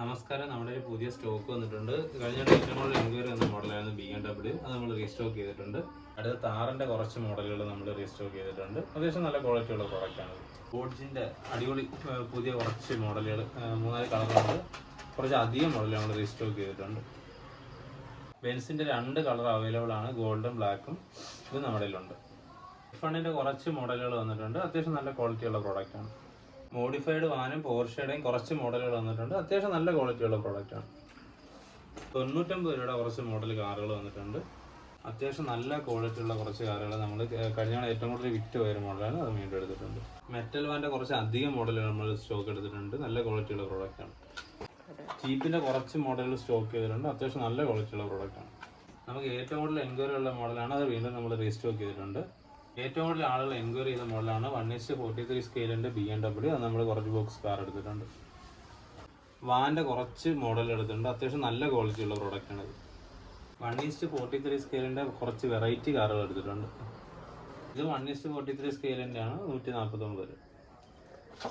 നമസ്കാരം. നമ്മുടെ ഒരു പുതിയ സ്റ്റോക്ക് വന്നിട്ടുണ്ട്. കഴിഞ്ഞ ഏറ്റവും കൂടുതൽ എൻക്വയറി വന്ന മോഡലായിരുന്നു ബി എം ഡബ്ല്യൂ അത് നമ്മൾ റീസ്റ്റോക്ക് ചെയ്തിട്ടുണ്ട്. അടുത്ത താറിന്റെ കുറച്ച് മോഡലുകൾ നമ്മൾ റീസ്റ്റോക്ക് ചെയ്തിട്ടുണ്ട്. അത്യാവശ്യം നല്ല ക്വാളിറ്റി ഉള്ള പ്രോഡക്റ്റ് ആണ്. ബോഡ്സിന്റെ അടിപൊളി പുതിയ കുറച്ച് മോഡലുകൾ മൂന്നാൽ കളറുണ്ട് കുറച്ച് അധികം മോഡൽ നമ്മൾ റീസ്റ്റോക്ക് ചെയ്തിട്ടുണ്ട്. ബെൻസിന്റെ രണ്ട് കളർ അവൈലബിൾ ആണ്. ഗോൾഡും ബ്ലാക്കും ഇത് നമ്മുടെ കയ്യിലുണ്ട്. ഫണ്ടിന്റെ കുറച്ച് മോഡലുകൾ വന്നിട്ടുണ്ട്. അത്യാവശ്യം നല്ല ക്വാളിറ്റി ഉള്ള പ്രോഡക്റ്റ് ആണ്. മോഡിഫൈഡ് വാനും പോർഷയുടെയും കുറച്ച് മോഡലുകൾ വന്നിട്ടുണ്ട്. അത്യാവശ്യം നല്ല ക്വാളിറ്റിയുള്ള പ്രോഡക്റ്റ് ആണ്. തൊണ്ണൂറ്റമ്പത് രൂപയുടെ കുറച്ച് മോഡൽ കാറുകൾ വന്നിട്ടുണ്ട്. അത്യാവശ്യം നല്ല ക്വാളിറ്റി ഉള്ള കുറച്ച് കാറുകൾ നമ്മൾ കഴിഞ്ഞ തവണ ഏറ്റവും കൂടുതൽ വിറ്റ് പോയ മോഡലാണ് അത് വീണ്ടും എടുത്തിട്ടുണ്ട്. മെറ്റൽ വാന്റെ കുറച്ച് അധികം മോഡലുകൾ നമ്മൾ സ്റ്റോക്ക് എടുത്തിട്ടുണ്ട്. നല്ല ക്വാളിറ്റിയുള്ള പ്രോഡക്റ്റ് ആണ്. ചീപ്പിന്റെ കുറച്ച് മോഡലുകൾ സ്റ്റോക്ക് ചെയ്തിട്ടുണ്ട്. അത്യാവശ്യം നല്ല ക്വാളിറ്റിയുള്ള പ്രോഡക്റ്റ് ആണ്. നമുക്ക് ഏറ്റവും കൂടുതൽ എൻക്വയറി ഉള്ള മോഡലാണ് അത് വീണ്ടും നമ്മൾ റീസ്റ്റോക്ക് ചെയ്തിട്ടുണ്ട്. ഏറ്റവും കൂടുതൽ ആളുകൾ എൻക്വയറി ചെയ്യുന്ന മോഡലാണ് വൺ എസ് ഫോർട്ടി ത്രീ സ്കെയിലിന്റെ ബി എം ഡബ്ല്യൂ അത് നമ്മൾ കുറച്ച് ബോക്സ് കാർ എടുത്തിട്ടുണ്ട്. വാന്റെ കുറച്ച് മോഡൽ എടുത്തിട്ടുണ്ട്. അത്യാവശ്യം നല്ല ക്വാളിറ്റി ഉള്ള പ്രോഡക്റ്റാണ് ഇത്. വൺ ഈസ്റ്റ് ഫോർട്ടി ത്രീ സ്കെയിലിന്റെ കുറച്ച് വെറൈറ്റി കാറുകൾ എടുത്തിട്ടുണ്ട്. ഇത് വൺ ഈസ്റ്റ് ഫോർട്ടി ത്രീ സ്കെയിലിന്റെ ആണ് നൂറ്റി നാൽപ്പത്തൊമ്പത്